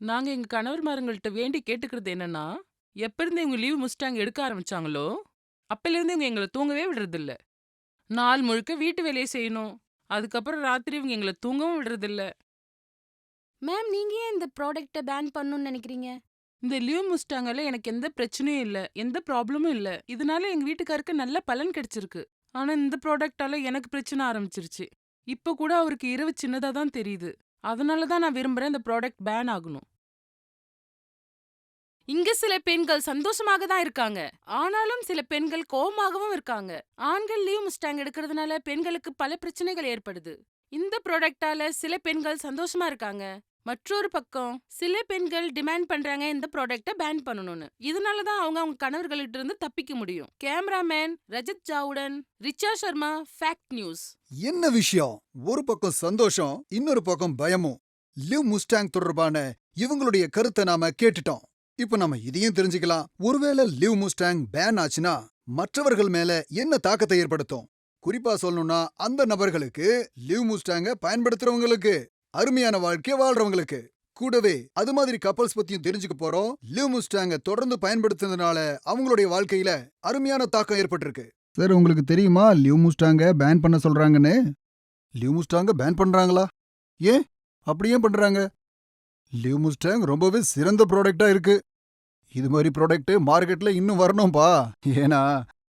நாங்க எங்க கணவர்மாருங்கள்ட்ட வேண்டி கேட்டுக்கிறது என்னன்னா, எப்ப இருந்து இவங்க லீவ் முஸ்டாங் எடுக்க ஆரம்பிச்சாங்களோ, அப்பைலேருந்து இவங்க எங்கள தூங்கவே விடுறதில்ல. நாள் முழுக்க வீட்டு வேலைய செய்யணும். அதுக்கப்புறம் ராத்திரி இவங்க எங்கள தூங்கவும் விடுறதில்ல. மேம் நீங்க ஏன் இந்த ப்ராடக்ட்ட பேன் பண்ணணும்னு நினைக்கிறீங்க இந்த லீவ் முஸ்டாங்கால எனக்கு எந்த பிரச்சனையும் இல்ல. எந்த ப்ராப்ளமும் இல்ல. இதனால எங்க வீட்டுக்காருக்கு நல்ல பலன் கிடைச்சிருக்கு. ஆனா இந்த ப்ராடக்ட்டால எனக்கு பிரச்சனை ஆரம்பிச்சிருச்சு. இப்ப கூட அவருக்கு இரவு சின்னதா தான் தெரியுது. அதனால தான் நான் விரும்புறேன் இந்த ப்ராடக்ட் பேன் ஆகணும். இங்க சில பெண்கள் சந்தோஷமாக தான் இருக்காங்க. ஆனாலும் சில பெண்கள் கோவமாகவும் இருக்காங்க. ஆண்கள் லீவ் முஸ்டாங் எடுக்கிறதுனால பெண்களுக்கு பல பிரச்சனைகள் ஏற்படுது. இந்த ப்ராடக்டால சில பெண்கள் சந்தோஷமா இருக்காங்க. மற்றொரு பக்கம் சில பெண்கள் டிமாண்ட் பண்றாங்க இந்த ப்ராடக்ட்ட பேன் பண்ணணும்னு. இதனால தான் அவங்க அவங்க கணவர்கள்ட்ட இருந்து தப்பிக்க முடியும். கேமராமேன் ரஜத் ஜாவுடன் ரிச்சா சர்மா ஃபேக்ட் நியூஸ். என்ன விஷயம் ஒரு பக்கம் சந்தோஷம் இன்னொரு பக்கம் பயமும் லிவ் முஸ்டாங் தொடர்பான இவங்களுடைய கருத்தை நாம கேட்டுட்டோம் இப்ப நம்ம இதையும் தெரிஞ்சுக்கலாம். ஒருவேளை லிவ் முஸ்டாங் பேன் ஆச்சுன்னா மற்றவர்கள் மேல என்ன தாக்கத்தை ஏற்படுத்தும்? குறிப்பா சொல்லணும்னா அந்த நபர்களுக்கு லிவ் முஸ்டாங்க பயன்படுத்துறவங்களுக்கு அருமையான வாழ்க்கை வாழ்றவங்களுக்கு. கூடவே அது மாதிரி கப்பல்ஸ் பத்தியும் தெரிஞ்சுக்க போறோம். லிவ் முஸ்டாங்க தொடர்ந்து பயன்படுத்துறதுனால அவங்களுடைய வாழ்க்கையில அருமையான தாக்கம் ஏற்பட்டிருக்கு. சார் உங்களுக்கு தெரியுமா லிவ் முஸ்டாங்க பேன் பண்ண சொல்றாங்கன்னு? லிவ் முஸ்டாங்க பேன் பண்றாங்களா? ஏன்? அப்படி ஏன் பண்றாங்க? லிவ் முஸ்டாங் ரொம்பவே சிறந்த ப்ராடக்டா இருக்கு. இது மாதிரி ப்ராடக்ட்டு மார்க்கெட்ல இன்னும் வரணும்பா. ஏன்னா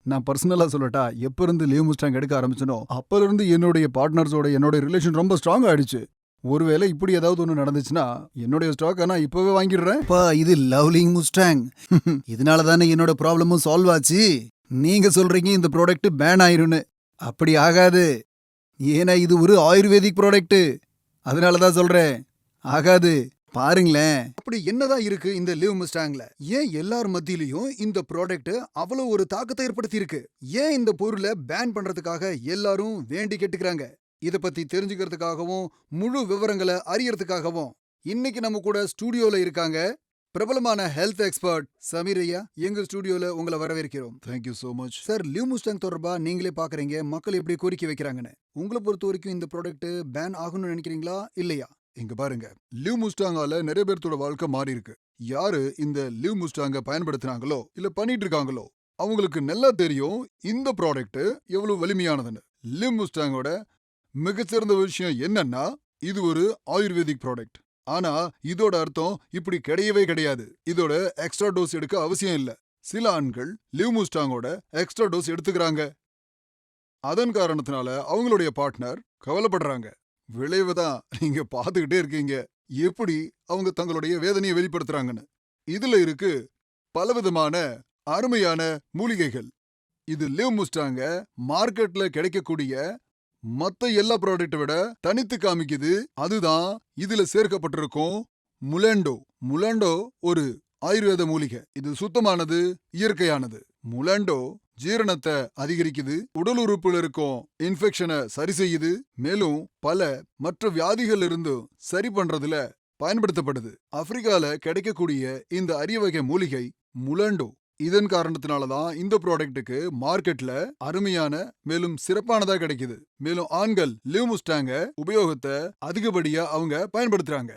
நான் பர்சனலாக சொல்லட்டா எப்போ இருந்து லீவ் முஸ்டாங் எடுக்க ஆரம்பிச்சனோ அப்போலேருந்து என்னுடைய பார்ட்னர்ஸோட என்னோட ரிலேஷன் ரொம்ப ஸ்ட்ராங் ஆயிடுச்சு. ஒருவேளை இப்படி ஏதாவது ஒன்று நடந்துச்சுன்னா என்னுடைய ஸ்டாக் நான் இப்பவே வாங்கிடுறேன். பா இது லவ்லிங் முஸ்டாங் இதனால தானே என்னோட ப்ராப்ளமும் சால்வ் ஆச்சு? நீங்க சொல்றீங்க இந்த ப்ராடக்ட் பேன் ஆயிரும்னு அப்படி ஆகாது. ஏன்னா இது ஒரு ஆயுர்வேதிக் ப்ராடக்ட் அதனால தான் சொல்றேன். ஆகாது. பாருங்களேன். அப்படி என்னதான் இருக்கு இந்த லிவ் முஸ்டாங்ல ஏன் எல்லார் மத்தியிலயும் இந்த ப்ராடக்ட் அவ்வளவு ஒரு தாக்கத்தை ஏற்படுத்தி இருக்கு ஏன் இந்த பொருளை பேன் பண்றதுக்காக எல்லாரும் வேண்டி கேட்டுக்கிறாங்க? இத பத்தி தெரிஞ்சுக்கிறதுக்காகவும் முழு விவரங்களை அறியறதுக்காகவும். இன்னைக்கு நம்ம கூட ஸ்டூடியோல இருக்காங்க பிரபலமான ஹெல்த் எக்ஸ்பர்ட் சமீர் ஐயா. எங்க ஸ்டூடியோல உங்களை வரவேற்கிறோம். Thank you so much sir live Mustang தொடர்பா நீங்களே பாக்குறீங்க. மக்கள் எப்படி கோரிக்கை வைக்கிறாங்கன்னு. உங்களை பொறுத்த வரைக்கும் இந்த ப்ராடக்ட் பேன் ஆகணும்னு நினைக்கிறீங்களா? இல்லையா? இங்க பாருங்க. லிவ் முஸ்டாங்கால நிறைய பேர்த்தோட வாழ்க்கை மாறி இருக்கு யாரு இந்த லிவ் முஸ்டாங்க பயன்படுத்தினாங்களோ இல்ல பண்ணிட்டு இருக்காங்களோ அவங்களுக்கு நல்லா தெரியும் இந்த ப்ராடக்ட் எவ்வளவு வலிமையானதுன்னு. லிவ் முஸ்டாங்கோட மிகச்சிறந்த விஷயம் என்னன்னா இது ஒரு ஆயுர்வேதிக் ப்ராடக்ட் ஆனா இதோட அர்த்தம் இப்படி கிடையவே கிடையாது. இதோட எக்ஸ்ட்ரா டோஸ் எடுக்க அவசியம் இல்ல. சில ஆண்கள் லிவ் முஸ்டாங்கோட எக்ஸ்ட்ரா டோஸ் எடுத்துக்கிறாங்க. அதன் காரணத்தினால அவங்களுடைய பார்ட்னர் கவலைப்படுறாங்க. விளைவுதான் நீங்க பார்த்துக்கிட்டே இருக்கீங்க. எப்படி அவங்க தங்களுடைய வேதனையை வெளிப்படுத்துறாங்கன்னு. இதுல இருக்கு பலவிதமான அருமையான மூலிகைகள். இது லிவ் முஸ்டாங்க மார்க்கெட்ல கிடைக்கக்கூடிய மத்த எல்லா ப்ராடக்ட்டை விட தனித்து காமிக்குது. அதுதான் இதுல சேர்க்கப்பட்டிருக்கும் முலண்டோ. முலண்டோ ஒரு ஆயுர்வேத மூலிகை. இது சுத்தமானது இயற்கையானது. முலண்டோ ஜீரணத்தை அதிகரிக்குது உடல் உறுப்புல இருக்கும் இன்ஃபெக்ஷனை சரி செய்யுது. மேலும் பல மற்ற வியாதிகள் இருந்தும் சரி பண்றதுல பயன்படுத்தப்படுது. ஆப்பிரிக்கால கிடைக்கக்கூடிய இந்த அரிய வகை மூலிகை முலண்டோ. இதன் காரணத்தினால தான் இந்த ப்ராடக்ட்டுக்கு மார்க்கெட்ல அருமையான மேலும் சிறப்பானதா கிடைக்குது. மேலும் ஆண்கள் லிவ் முஸ்டாங்க உபயோகத்தை அதிகப்படியா அவங்க பயன்படுத்துறாங்க.